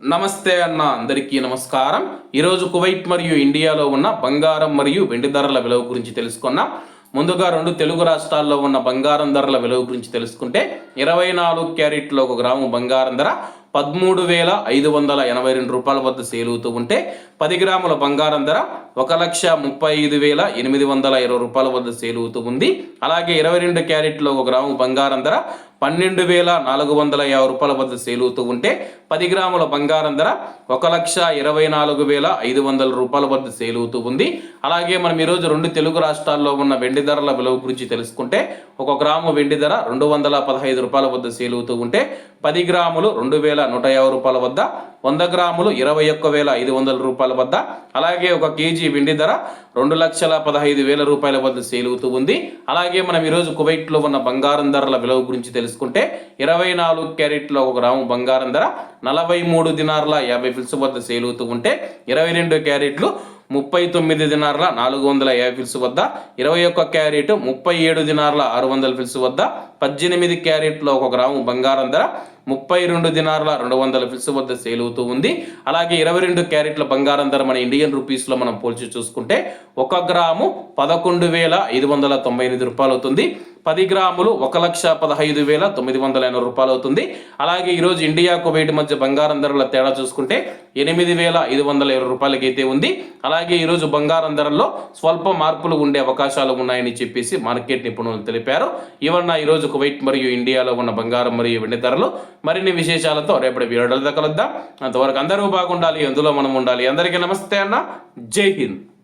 నమస్తే అన్న అందరికీ నమస్కారం. ఈరోజు కువైట్ మరియు ఇండియాలో ఉన్న బంగారం మరియు వెండి ధరల విలువ గురించి తెలుసుకున్నాం. ముందుగా రెండు తెలుగు రాష్ట్రాల్లో ఉన్న బంగారం ధరల విలువ గురించి తెలుసుకుంటే ఇరవై నాలుగు క్యారెట్లో ఒక గ్రాము బంగారం ధర పదమూడు వేల ఐదు వందల ఎనభై రెండు రూపాయల వద్ద సేలుతూ ఉంటే పది గ్రాముల బంగారం ధర ఒక లక్ష ముప్పై ఐదు వేల ఎనిమిది వందల ఇరవై రూపాయల వద్ద సేలుతూ ఉంది. అలాగే ఇరవై రెండు క్యారెట్లో ఒక గ్రాము బంగారం ధర పన్నెండు వేల నాలుగు వందల యాభై రూపాయల వద్ద సేలుతూ ఉంటే పది గ్రాముల బంగారం ధర ఒక లక్ష ఇరవై నాలుగు వేల ఐదు వందల రూపాయల వద్ద సేలుతూ ఉంది. అలాగే మనం ఈరోజు రెండు తెలుగు రాష్ట్రాల్లో ఉన్న వెండి ధరల విలువ గురించి తెలుసుకుంటే ఒక గ్రాము వెండి ధర రెండు వందల పదహైదు రూపాయల వద్ద సేలుతూ ఉంటే పది గ్రాములు రెండు వేల నూట యాభై రూపాయల వద్ద వంద గ్రాములు ఇరవై ఒక్క వేల ఐదు వందల రూపాయల వద్ద అలాగే ఒక కేజీ వెండి ధర రెండు లక్షల పదహైదు వేల రూపాయల వద్ద సేలుగుతూ ఉంది. అలాగే మనం ఈరోజు కువైట్లో ఉన్న బంగారం ధరల విలువ గురించి తెలుసుకుంటే ఇరవై నాలుగు క్యారెట్లో ఒక గ్రాము బంగారం ధర నలభై మూడు దినార్ల యాభై ఫిల్స్ వద్ద సేలుగుతూ ఉంటే ఇరవై రెండు క్యారెట్లు ముప్పై తొమ్మిది దినార్ల నాలుగు వందల యాభై ఫిల్స్ వద్ద ఇరవై ఒక్క క్యారెట్ ముప్పై ఏడు దినార్ల ఆరు వందల ఫిల్స్ వద్ద పద్దెనిమిది క్యారెట్లో ఒక గ్రాము బంగారం ధర ముప్పై రెండు దినార్ల రెండు వందల ఫిల్స్ వద్ద సేల్ అవుతూ ఉంది. అలాగే ఇరవై రెండు క్యారెట్ల బంగారం ధర మన ఇండియన్ రూపీస్లో మనం పోల్చి చూసుకుంటే ఒక గ్రాము పదకొండు వేల ఐదు వందల తొంభై ఎనిమిది రూపాయలు అవుతుంది. పది గ్రాములు ఒక లక్ష పదహైదు వేల తొమ్మిది వందల ఎనభై రూపాయలు అవుతుంది. అలాగే ఈరోజు ఇండియా కువైట్ మధ్య బంగారం ధరల తేడా చూసుకుంటే ఎనిమిది వేల ఐదు వందల ఇరవై రూపాయలకైతే ఉంది. అలాగే ఈరోజు బంగారం ధరల్లో స్వల్ప మార్పులు ఉండే అవకాశాలు ఉన్నాయని చెప్పేసి మార్కెట్ నిపుణులు తెలిపారు. ఇవన్న ఈరోజు కువైట్ మరియు ఇండియాలో ఉన్న బంగారం మరియు వెండి ధరలు మరిన్ని విశేషాలతో రేపటి వీడియోలో కలుద్దాం. అంతవరకు అందరూ బాగుండాలి అందులో మనం ఉండాలి. అందరికీ నమస్తే అన్న. జై హింద్.